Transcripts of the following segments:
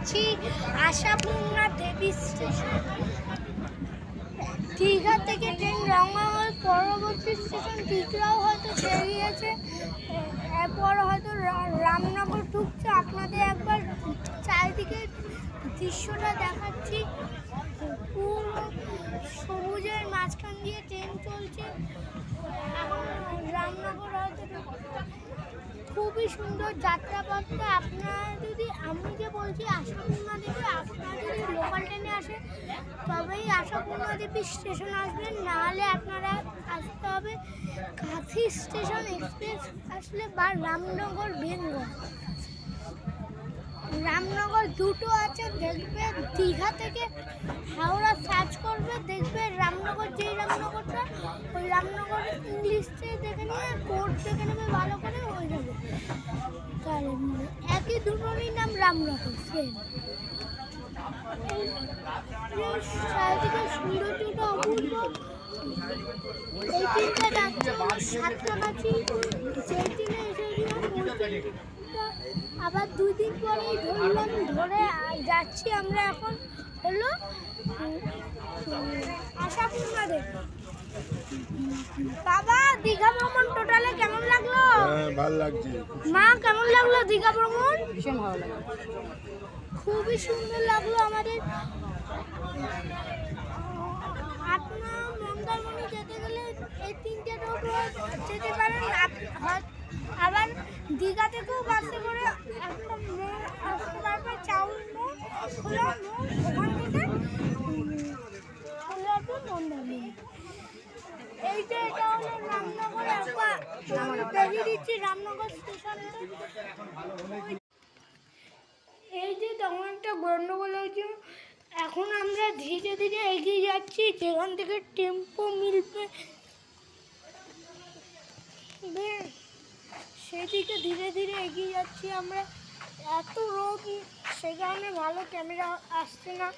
যাচ্ছি আশাপূর্ণা দেবী স্টেশন। দীঘা থেকে ট্রেন রওনা পরবর্তী স্টেশন টিকরাও হয়তো গিয়েছে এরপর হয়তো রামনগর ঢুকছে। আপনাদের একবার চারিদিকে দৃশ্যটা দেখাচ্ছি। পুরো সবুজের মাঝখান দিয়ে ট্রেন চলছে। এখন রামনগর হয়তো। খুবই সুন্দর যাত্রাপথটা। আপনারা যদি, আমি যে বলছি আশাপূর্ণা দেবী, আপনারা যদি লোকাল ট্রেনে আসেন তবেই আশাপূর্ণা দেবী স্টেশন আসবেন। নাহলে আপনারা আসতে হবে কাঁথি স্টেশন এক্সপ্রেস আসলে বা রামনগর বেঙ্গল রামনগর দুটো আছে, দেখবে দীঘা থেকে হাওড়া সার্চ করবে, দেখবে রামনগর, যেই রামনগরটা, ওই রামনগর ইংলিশে দেখে নিয়ে কোড দেখে নেবে ভালো করে হয়ে যাবে একই দুটোরই নাম রামনগর সেম সৌন্দর্যটা অপূর্ব। এই তিনটা সাতটাকাছি যেই দিনে আবার দুই দিন পরেই ধরলাম ধরে যাচ্ছি আমরা এখন হলো আশাপূর্ণা বাবা দীঘা ভ্রমণ টোটালে কেমন লাগল? হ্যাঁ ভালো লাগছে। মা কেমন লাগল দীঘা ভ্রমণ? ভীষণ ভালো লাগে খুবই সুন্দর লাগল আমাদের। আপনার মন্দারমণি যেতে গেলে এই তিনটে রোড যেতে পারেন। হয়- আবার দীঘা থেকেও বাসে করে একটা চাউল এটা দিচ্ছি রামনগর স্টেশনটা এই যে তেমন একটা গন্ডগোল হয়েছে, এখন আমরা ধীরে ধীরে এগিয়ে যাচ্ছি, যেখান থেকে টেম্পো মিলবে। বে- সেদিকে ধীরে ধীরে এগিয়ে যাচ্ছি আমরা। এত রোদ, সে কারণে ভালো ক্যামেরা আসছে না।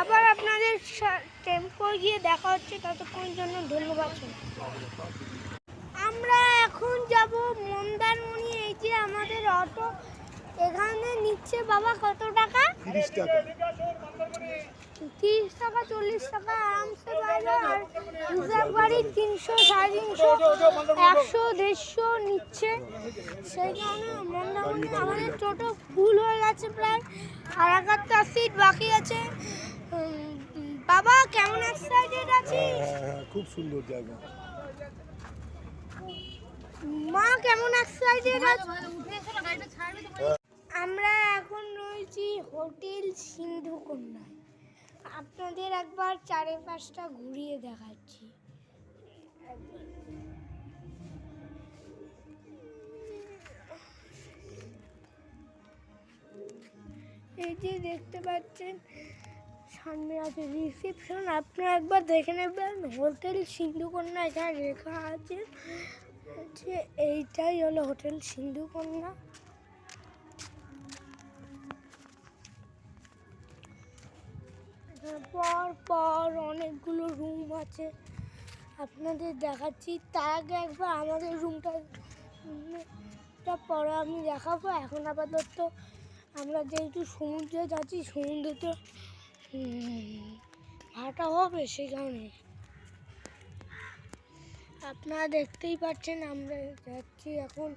আবার আপনাদের টেম্পো গিয়ে দেখা হচ্ছে, ততক্ষণের জন্য ধন্যবাদ। আমরা এখন যাব মন্দারমণি, এই যে আমাদের অটো। এখানে নিচ্ছে বাবা কত টাকা? টাকা। তিরিশ টাকা চল্লিশ টাকা আরামসে পাবে আর গাড়ি তিনশো সাড়ে তিনশো একশো দেড়শো নিচ্ছে। সেই কারণে মন্দারমণি আমাদের টোটো ফুল হয়ে গেছে প্রায় আর একাত্তর সিট বাকি আছে। বাবা কেমন এক্সাইটেড আছিস? হ্যাঁ হ্যাঁ খুব সুন্দর জায়গা। মা কেমন এক্সাইটেড আছে আমরা এখন রয়েছি হোটেল সিন্ধু কন্যায় আপনাদের একবার চারে পাঁচটা ঘুরিয়ে দেখাচ্ছি। এই যে দেখতে পাচ্ছেন, সামনে আছে রিসেপশন। আপনারা একবার দেখে নেবেন, হোটেল সিন্ধুকন্যা এখানে লেখা আছে। এইটাই হলো হোটেল সিন্ধুকন্যা। পর পর অনেকগুলো রুম আছে। আপনাদের দেখাচ্ছি। তার আগে একবার আমাদের রুমটা পরে আমি দেখাবো। এখন আপাতত আমরা যেহেতু সমুদ্রে যাচ্ছি সমুদ্রে তো ভাটা হবে সেই কারণে আপনারা দেখতেই পাচ্ছেন, আমরা যাচ্ছি এখন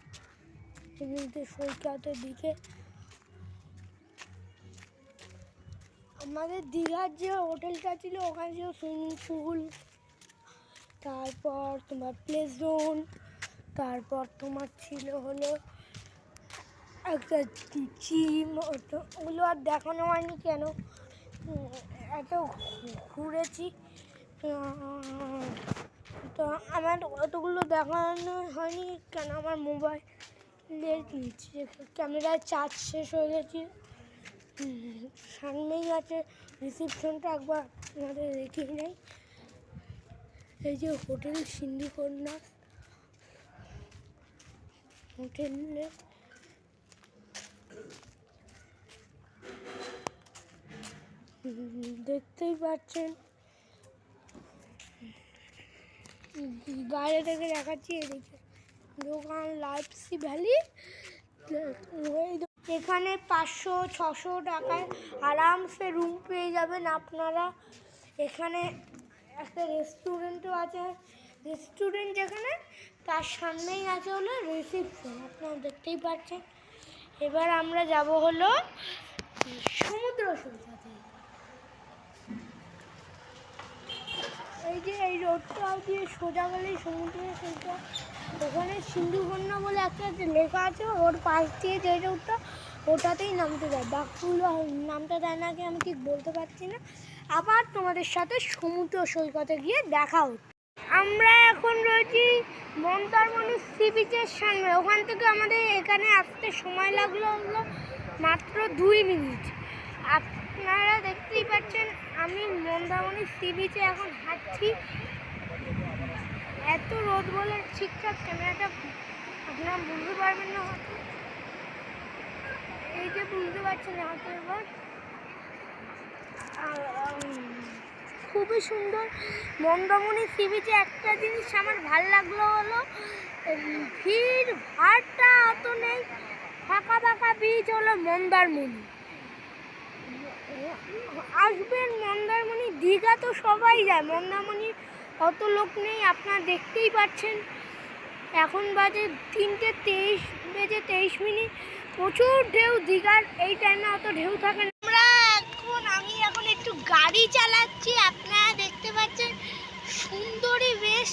সমুদ্র সৈকতের দিকে। আমাদের দীঘার যে হোটেলটা ছিল, ওখানে ছিল সুইমিং পুল, তারপর তোমার প্লে জোন তারপর তোমার ছিল হলো একটা জিম ওগুলো আর দেখানো হয়নি কেন? এত ঘুরেছি। তো আমার অতগুলো দেখানো হয়নি কেন? আমার মোবাইলের ক্যামেরায় চার্জ শেষ হয়ে গেছে। সামনেই আছে রিসিপশনটা, একবার আপনাদের দেখিয়ে নেই। এই যে হোটেল সিন্ধিকন্যা হোটেলে দেখতেই পাচ্ছেন। বাইরে থেকে দেখাচ্ছি এদিকে। দোকান লাইফসি ভ্যালি। এখানে পাঁচশো, ছশো টাকায় আরামসে রুম পেয়ে যাবেন আপনারা। এখানে একটা রেস্টুরেন্টও আছে। রেস্টুরেন্ট যেখানে তার সামনেই আছে হলো রিসেপশন আপনারা দেখতেই পাচ্ছেন। এবার আমরা যাব হলো সমুদ্র সৈকতে। এই যে এই রোডটা দিয়ে সোজা গেলেই সমুদ্র সৈকত। ওখানে সিন্ধুকন্যা বলে একটা লেখা আছে, ওর পাশ দিয়ে যে রোডটা ওটাতেই নামতে যায় বাকিগুলো নামটা দেয় না কি আমি ঠিক বলতে পারছি না। আবার তোমাদের সাথে সমুদ্র সৈকতে গিয়ে দেখা হচ্ছে। আমরা এখন রয়েছি মন্দারমণি সি বিচের সামনে। ওখান থেকে আমাদের এখানে আসতে সময় লাগল হলো মাত্র দুই মিনিট। আপনারা দেখতেই পাচ্ছেন, আমি মন্দারমণি সি বিচে এখন হাঁটছি। এত রোদ বলে ঠিকঠাক ক্যামেরাটা আপনারা বুঝতে পারবেন না হয়তো। এই যে বুঝতে পারছেন হয়তো এবার। খুবই সুন্দর। মন্দারমণি সি বিচে একটা জিনিস আমার ভালো লাগল হলো ভিড়, ভাড়টা অত নেই। ফাঁকা ফাঁকা বীজ হলো মন্দারমণি। আসবেন মন্দারমণি, দীঘা তো সবাই যায়। মন্দারমণি অত লোক নেই, আপনারা দেখতেই পাচ্ছেন। এখন বাজে তিনটে তেইশ, বেজে তেইশ মিনিট। প্রচুর ঢেউ, দীঘার এই টাইমে অত ঢেউ থাকে না। আমরা এখন, আমি এখন একটু গাড়ি চালাচ্ছি, আপনারা দেখতে পাচ্ছেন সুন্দরী বেশ।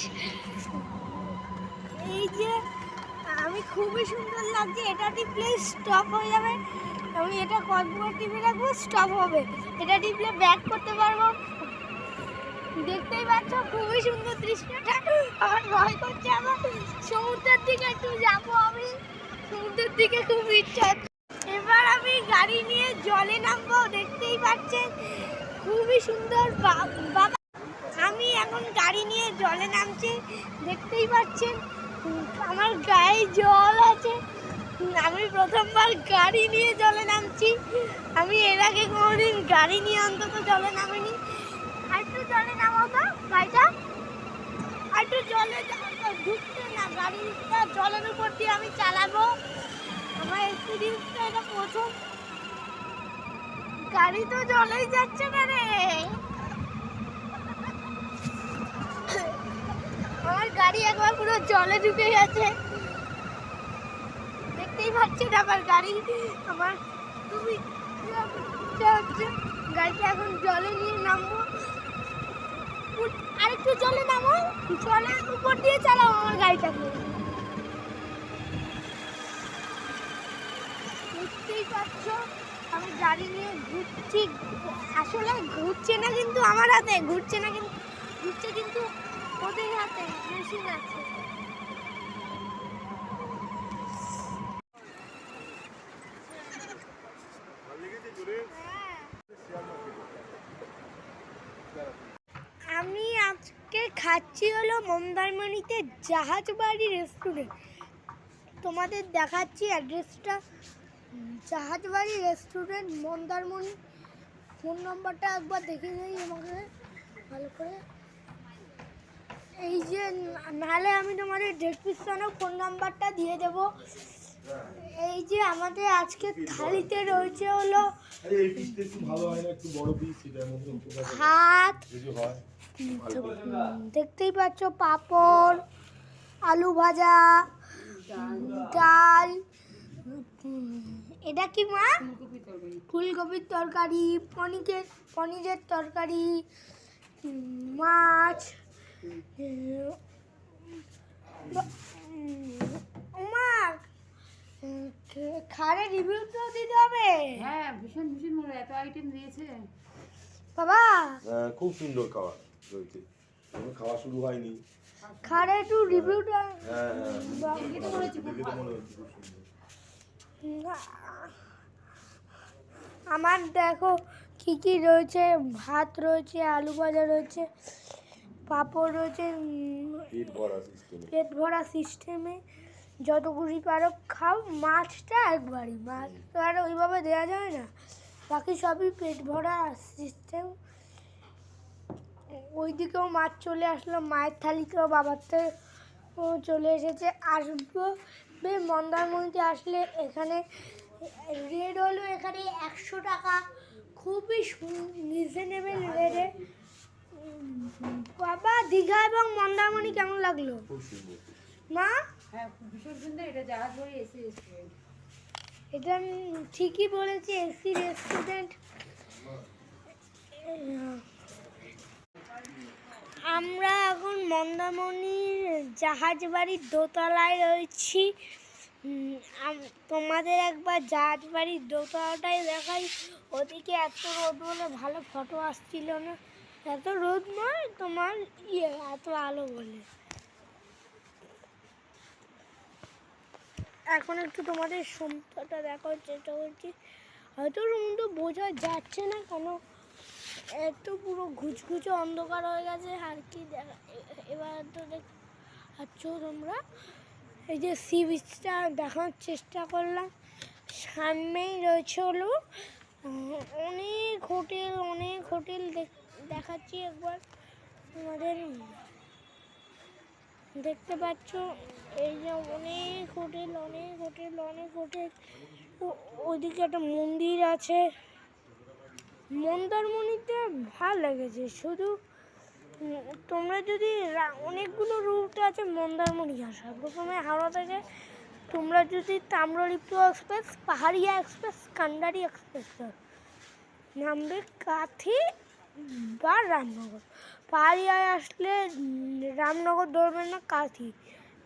এই যে, আমি খুবই সুন্দর লাগছে, এটা টিপলে স্টপ হয়ে যাবে। আমি এটা কতবার টিপে রাখব স্টপ হবে। এটা টিপলে ব্যাক করতে পারব। দেখতেই পাচ্ছ, খুবই সুন্দর দৃশ্যটা। আমার ভয় করছে আমার। সমুদ্রের দিকে একটু যাব আমি। সমুদ্রের দিকে খুব ইচ্ছা এবার আমি গাড়ি নিয়ে জলে নামবো, দেখতেই পাচ্ছেন খুবই সুন্দর বাবা আমি এখন গাড়ি নিয়ে জলে নামছি, দেখতেই পাচ্ছেন। আমার গায়ে জল আছে। আমি প্রথমবার গাড়ি নিয়ে জলে নামছি। আমি এর আগে কোনোদিন গাড়ি নিয়ে অন্তত জলে নামিনি। জলে নামো তো গাড়িটা আর একটু জলে ঢুকছে না, গাড়িটা জলের উপর দিয়ে আমি চালাবো। আমার এক্সপিরিয়েন্সটা এটা প্রথম। গাড়ি তো জলেই যাচ্ছে না রে। আমার গাড়ি একবার পুরো জলে ঢুকে গেছে। দেখতেই পাচ্ছেন আমার গাড়ি। আমার ইচ্ছা গাড়িটা এখন জলে নিয়ে নামবো। আরেকটু জলে নামো, জলের উপর দিয়ে চালাও আমার গাড়িটাকে। দেখতেই পাচ্ছ, আমি গাড়ি নিয়ে ঘুরছি, আসলে ঘুরছে না কিন্তু আমার হাতে, ঘুরছে না কিন্তু, ঘুরছে কিন্তু ওদের হাতে, মেশিন আছে আমি আজকে খাচ্ছি হলো মন্দারমণিতে জাহাজ বাড়ি রেস্টুরেন্ট তোমাদের দেখাচ্ছি অ্যাড্রেসটা জাহাজ বাড়ি রেস্টুরেন্ট মন্দারমণি। ফোন নম্বরটা একবার দেখে নেই আমাকে। ভালো করে। এই যে নাহলে আমি তোমাদের ডেসক্রিপশনেও ফোন নাম্বারটা দিয়ে দেব। এই যে আমাদের আজকে থালিতে রয়েছে হলো ভাত। দেখতেই পাচ্ছ পাঁপড় আলু ভাজা ডাল এটা কি মা? ফুলকপির তরকারি পনিরের পনিরের তরকারি মাছ উম, মা খাড়ের রিভিউ তো দিতে হবে। হ্যাঁ ভীষণ ভীষণ ভালো এত আইটেম দিয়েছে। বাবা। হ্যাঁ, খুব সুন্দর খাবার রয়েছে খাওয়া শুরু হয়নি। খাড়ে একটু রিভিউটা হ্যাঁ হ্যাঁ। আমার দেখো কি কি রয়েছে? ভাত রয়েছে আলু ভাজা রয়েছে পাঁপড় রয়েছে পেট ভরা সিস্টেমে পেট ভরা সিস্টেমে যতগুলি পারো খাও। মাছটা একবারই মাছ তো আর ওইভাবে দেওয়া যায় না। বাকি সবই পেট ভরা সিস্টেম ওইদিকেও মাছ চলে আসলো মায়ের থালিতেও বাবার থেকে চলে এসেছে। আসব মন্দারমণিতে আসলে এখানে রেট হলো এখানে একশো টাকা। খুবই রিজনেবল রেটে বাবা দীঘা এবং মন্দারমণি কেমন লাগল? মা? হ্যাঁ ভীষণ সুন্দর। এটা জাহাজ এসে এসে এটা আমি ঠিকই বলেছি এসি রেস্টুরেন্ট আমরা এখন মন্দারমণির জাহাজ বাড়ির দোতলায় রয়েছি তোমাদের একবার জাহাজ বাড়ির দোতলাটাই দেখাই। ওদিকে এত রোদ বলে ভালো ফটো আসছিল না। এত রোদ নয় তোমার ইয়ে এত আলো বলে। এখন একটু তোমাদের সমুদ্রটা দেখার চেষ্টা করছি। হয়তো সমুদ্র বোঝা যাচ্ছে না কেন এত পুরো ঘুচঘুচে অন্ধকার হয়ে গেছে, আর কি এবার তো দেখ পাচ্ছ তোমরা। এই যে সি বিচটা দেখানোর চেষ্টা করলাম। সামনেই রয়েছে হলো অনেক হোটেল অনেক হোটেল দেখ- দেখাচ্ছি একবার তোমাদের। দেখতে পাচ্ছ, এই যে অনেক হোটেল অনেক হোটেল অনেক হোটেল। ও- ওদিকে একটা মন্দির আছে। মন্দারমণিতে ভালো লেগেছে, শুধু তোমরা যদি অনেকগুলো রুট আছে মন্দারমণি আসা প্রথমে হাওড়া থেকে তোমরা যদি Tamralipta express Paharia express Kandari express নামবে কাথি বা রামনগর। পাহাড়িয়ায় আসলে রামনগর ধরবেন না, কাঁথি।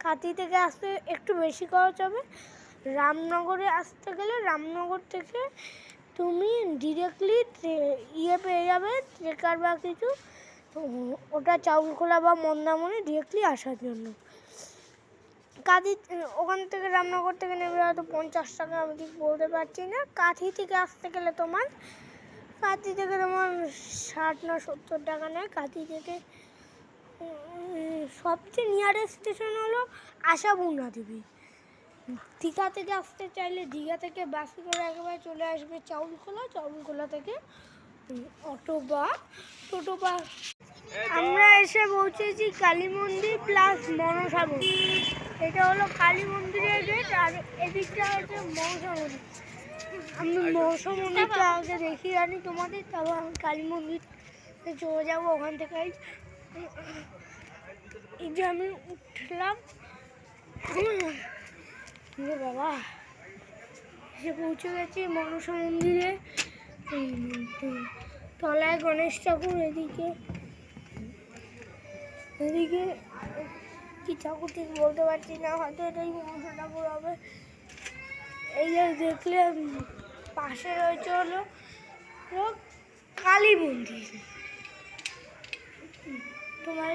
কাঁথি থেকে আসতে একটু বেশি খরচ হবে। রামনগরে আসতে গেলে রামনগর থেকে তুমি ডিরেক্টলি ইয়ে পেয়ে যাবে ট্রেকার বা কিছু ওটা চাউলখোলা বা মন্দারমণি ডিরেক্টলি আসার জন্য। কাঁথি, ওখান থেকে রামনগর থেকে নেবে হয়তো পঞ্চাশ টাকা, আমি ঠিক বলতে পারছি না। কাঁথি থেকে আসতে গেলে তোমার, কাঁথি থেকে তোমার ষাট না সত্তর টাকা নেয়। কাঁথি থেকে সবচেয়ে নিয়ারেস্ট স্টেশন হলো আশাপূর্ণা দেবী। দীঘা থেকে আসতে চাইলে দীঘা থেকে বাসে করে একেবারে চলে আসবে চাউলখোলা চাউলখোলা থেকে অটো বা টোটো বা আমরা এসে পৌঁছেছি কালী মন্দির প্লাস মনসা মন্দির এটা হলো কালী মন্দিরের গেট আর এদিকটা হচ্ছে মনসা মন্দির আমি মনসা আগে দেখি আনি তোমাদের তারপর আমি কালী মন্দির চলে যাব ওখান থেকে। এই যে আমি উঠলাম। যে বাবা? এসে পৌঁছে গেছি মনসা মন্দিরে। তলায় গণেশ ঠাকুর, এদিকে এদিকে কি ঠাকুর ঠিক বলতে পারছি না, হয়তো এটাই মনসা ঠাকুর হবে। এই যে দেখলে পাশে রয়েছে হলো কালী মন্দির। তোমার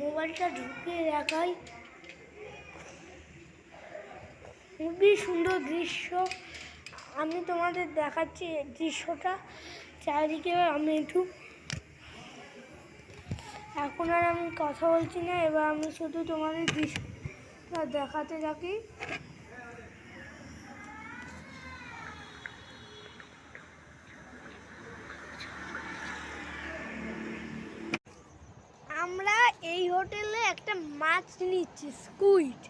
মোবাইলটা ঢুকিয়ে দেখাই খুবই সুন্দর দৃশ্য। আমি তোমাদের দেখাচ্ছি দৃশ্যটা। চারিদিকে আমি একটু এখন আর আমি কথা বলছি না, এবার আমি শুধু তোমাদের দৃশ্যটা দেখাতে থাকি। আমরা এই হোটেলে একটা মাছ নিচ্ছি, স্কুইড।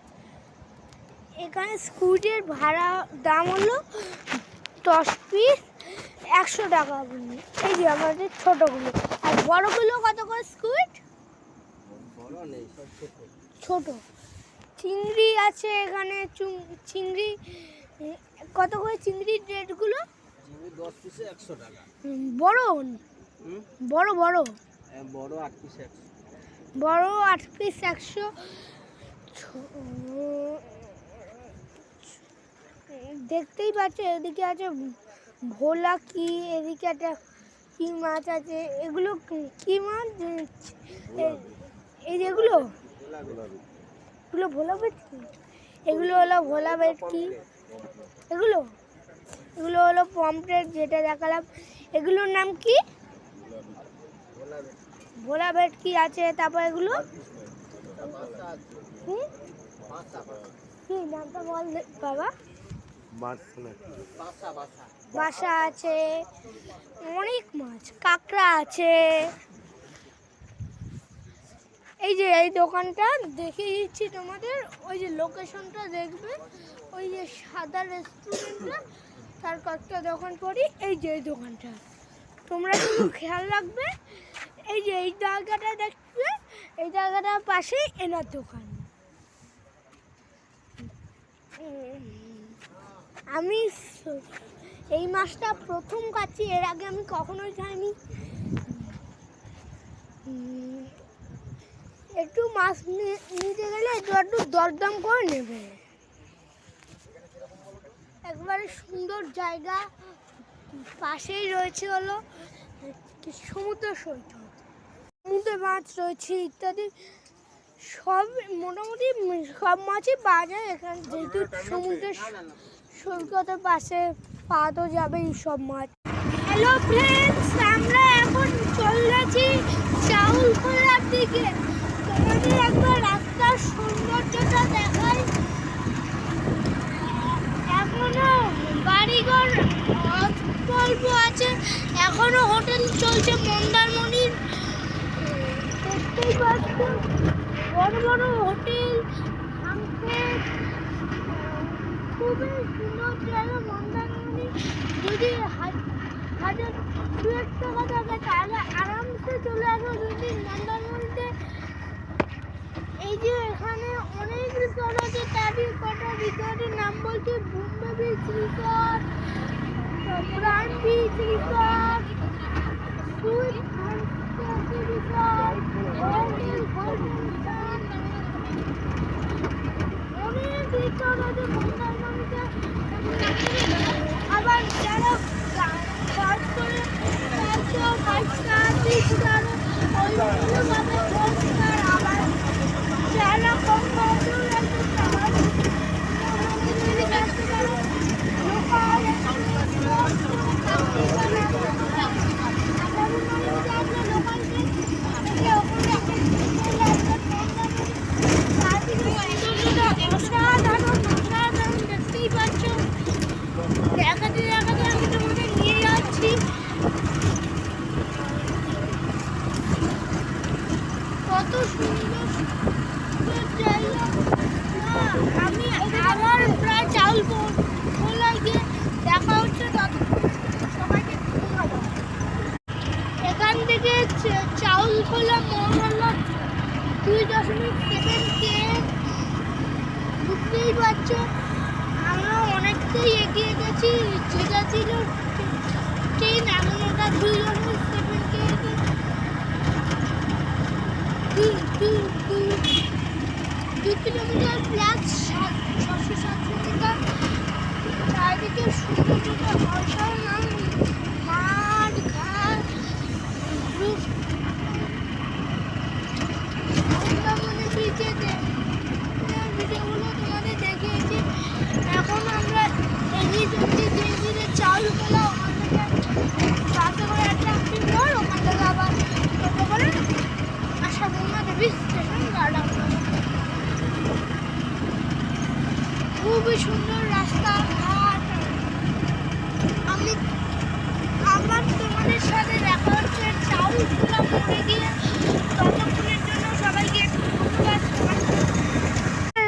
এখানে স্কুইডের ভাড়া দাম হলো দশ পিস একশো টাকা করে। এই যে আমাদের ছোটোগুলো। আর বড়গুলো কত করে স্কুইড? ছোট। চিংড়ি আছে এখানে চিংড়ি, কত করে চিংড়ির রেটগুলো? বড় বড়? বড় বড়। আট পিসে বড় আট পিস একশো। দেখতেই পাচ্ছ, এদিকে আছে ভোলা কি, এদিকে একটা কি মাছ আছে, এগুলো কি- মাছ? এই যেগুলো এগুলো? ভোলা ভেটকি এগুলো হলো ভোলা ভেটকি এগুলো? এগুলো হলো পমপ্লেট যেটা দেখালাম। এগুলোর নাম কি? ভোলা ভেটকি আছে, তারপর এগুলো? হুম? নামটা বল বাবা। বাসা আছে অনেক মাছ কাঁকড়া আছে। এই যে এই দোকানটা দেখিয়ে দিচ্ছি তোমাদের ওই যে লোকেশনটা দেখবে ওই যে সাদা রেস্টুরেন্টটা তার কয়েকটা দোকান পরি এই যে এই দোকানটা। তোমরা শুধু খেয়াল রাখবে এই যে এই জায়গাটা দেখবে এই জায়গাটার পাশেই এনার দোকান। আমি এই মাছটা প্রথম খাচ্ছি, এর আগে আমি কখনোই খাইনি। একটু মাছ নিতে গেলে একটু একটু দরদাম করে নেবে। একবারে সুন্দর জায়গা, পাশেই রয়েছে হলো সমুদ্র সৈকত। সমুদ্রে মাছ রয়েছে ইত্যাদি, সব মোটামুটি সব মাছই পাওয়া যায় এখানে, যেহেতু সমুদ্রের সৈকতের পাশে পাওয়া তো যাবেই সব মাছ হ্যালো ফ্রেন্ডস আমরা এখন চলেছি চাউল খোলার দিকে। তোমাদের একবার রাস্তার সৌন্দর্যটা দেখাই। এখনও বাড়িঘর অল্প আছে। এখনও হোটেল চলছে মন্দারমণির। বড় বড় হোটেল খুবই সুন্দর জায়গা, মন্দারমণি। যদি হাজার দু এক টাকা থাকে তাহলে আরামসে চলে আসো যদি মন্দারমণিতে। এই যে এখানে অনেক রিসর্ট আছে, তারই কটা রিসর্টের নাম বলছি Bombay beach resort Pran beach resort sweet resort hotel fortune অনেক রিসর্ট আছে মন্দারমণিতে আবার যারা কাজ করে একশো ফাইভ স্টার সিক্স স্টার ওইগুলো পাবে ফোর স্টার আবার যারা কম খরচেও রাখতে চায় যদি রাখতে পারো লোকাল অসাধারণ অসাধারণ দেখতেই পাচ্ছ দেখাতে দেখাতে আমি তোমাদের নিয়ে যাচ্ছি কত সুন্দর সুন্দর জায়গা না, আমি আবার দেখা হচ্ছে এখান থেকে চাউল খোলা মোড় দুই দশমিক সেভেন কে বুঝতেই পারছ, আমরা অনেকটাই এগিয়ে গেছি যেটা ছিল ট্রেন এখন ওটা দুই দশমিক সেভেন কে দুই দুই দুই দুই কিলোমিটার প্লাস সাত ছশো সাতশো মিটার চারিদিকে সৌন্দর্যটা অসাধারণ মাঠ ঘাট রূপ মন্দারমণি বিচেতে ভিডিওগুলো তোমাদের দেখিয়েছি এখন আমরা এগিয়ে চলছি ধীরে ধীরে চাউল খোলা ওখান থেকে বাসে করে একটা একদিন পর ওখান থেকে আবার টোটো করে আশাপূর্ণা দেবী স্টেশন গার্ডান খুবই সুন্দর রাস্তা ঘাট আমি আমার তোমাদের সাথে দেখা হচ্ছে চাউল খোলা মোড়ে গিয়ে ততক্ষণের জন্য সবাইকে ধন্যবাদ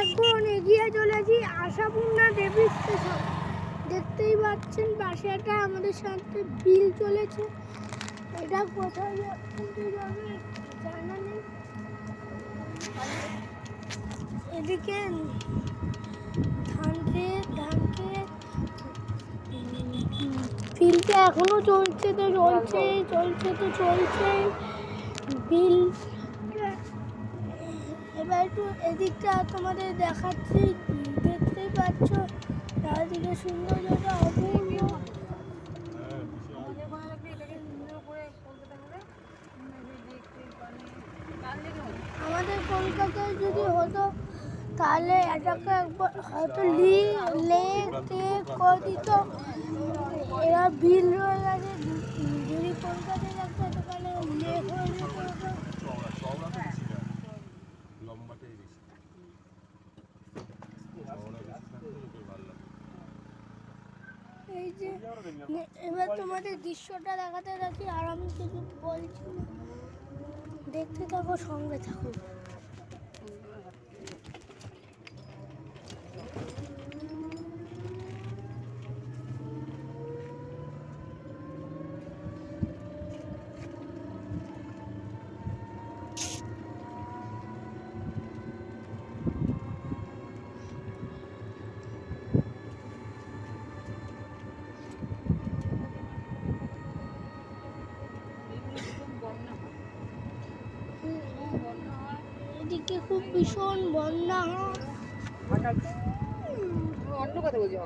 এখন এগিয়ে চলেছি আশাপূর্ণা দেবী স্টেশন দেখতেই পাচ্ছেন, পাশে একটা আমাদের সাথে বিল চলেছে। এটা কোথায় জানা নেই। এদিকে ধান খেত ধান বিলটা এখনও চলছে তো, চলছে চলছে তো, চলছে। বিল, এবার একটু এদিকটা তোমাদের দেখাচ্ছি, দেখতেই পাচ্ছ। চারিদিকে সুন্দর দেখতে পারে তাহলে আমাদের কলকাতায় যদি হতো তাহলে এটাকে একবার হয়তো লি লেক টেক করে দিত। এরা বিল রয়ে গেছে যদি কলকাতায় রাখতো তাহলে লেক হয়ে যেত ওটা। লম্বাটাই বেশি চওড়া বেশি থাকলে লোকের ভালো লাগে এই যে এবার তোমাদের দৃশ্যটা দেখাতে রাখি আর আমি কিছু বলছি, দেখতে থাকো, সঙ্গে থাকো খুব ভীষণ বন্যা। অন্য কথা বলছি